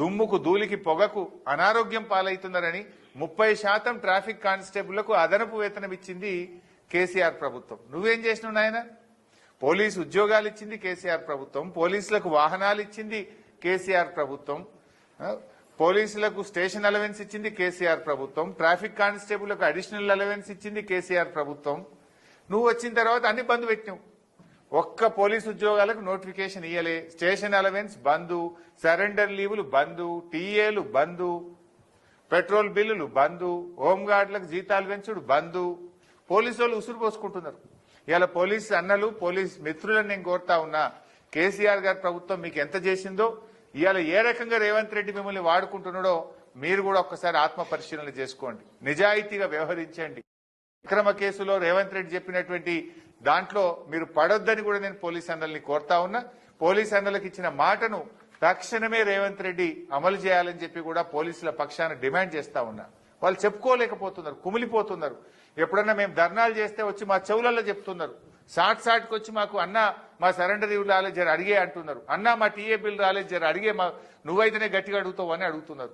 దుమ్ముకు ధూళికి పొగకు అనారోగ్యం పాలవుతున్నారని ముప్పై శాతం ట్రాఫిక్ కానిస్టేబుళ్ళకు అదనపు వేతనం ఇచ్చింది కేసీఆర్ ప్రభుత్వం. నువ్వేం చేసినావు నాయన? పోలీసు ఉద్యోగాలు ఇచ్చింది కేసీఆర్ ప్రభుత్వం. పోలీసులకు వాహనాలు ఇచ్చింది కేసీఆర్ ప్రభుత్వం. పోలీసులకు స్టేషన్ అలవెన్స్ ఇచ్చింది కేసీఆర్ ప్రభుత్వం. ట్రాఫిక్ కానిస్టేబుల్లకు అడిషనల్ అలవెన్స్ ఇచ్చింది కేసీఆర్ ప్రభుత్వం. నువ్వు వచ్చిన తర్వాత అన్ని బంద్ పెట్టినావు. ఒక్క పోలీస్ ఉద్యోగాలకు నోటిఫికేషన్ ఇయ్యలే. స్టేషన్ అలవెన్స్ బందు సరెండర్ లీవులు బందు టీఏలు బందు పెట్రోల్ బిల్లులు బందు హోంగార్డులకు జీతాలు పెంచుడు బందు. పోలీసు వాళ్ళు ఉసురు పోసుకుంటున్నారు. ఇలా పోలీస్ అన్నలు పోలీస్ మిత్రులను నేను కోరుతా ఉన్నా కేసీఆర్ గారి ప్రభుత్వం మీకు ఎంత చేసిందో ఇవాళ ఏ రకంగా రేవంత్ రెడ్డి మిమ్మల్ని వాడుకుంటున్నాడో మీరు కూడా ఒక్కసారి ఆత్మ పరిశీలన చేసుకోండి. నిజాయితీగా వ్యవహరించండి. అక్రమ కేసులో రేవంత్ రెడ్డి చెప్పినటువంటి దాంట్లో మీరు పడొద్దని కూడా నేను పోలీస్ అన్నల్ని కోరుతా ఉన్నా. పోలీస్ అన్నలకు ఇచ్చిన మాటను తక్షణమే రేవంత్ రెడ్డి అమలు చేయాలని చెప్పి కూడా పోలీసుల పక్షాన డిమాండ్ చేస్తా ఉన్నా. వాళ్ళు చెప్పుకోలేకపోతున్నారు కుమిలిపోతున్నారు. ఎప్పుడన్నా మేము ధర్నాలు చేస్తే వచ్చి మా చెవులలో చెప్తున్నారు. సాట్ సాట్కి వచ్చి మాకు అన్న మా సరెండర్ ఇవి రాలేదు జర అడిగే అంటున్నారు. అన్న మా టీఏ బిల్ రాలేదు జర అడిగే మా నువ్వైతేనే గట్టిగా అడుగుతావు అని అడుగుతున్నారు.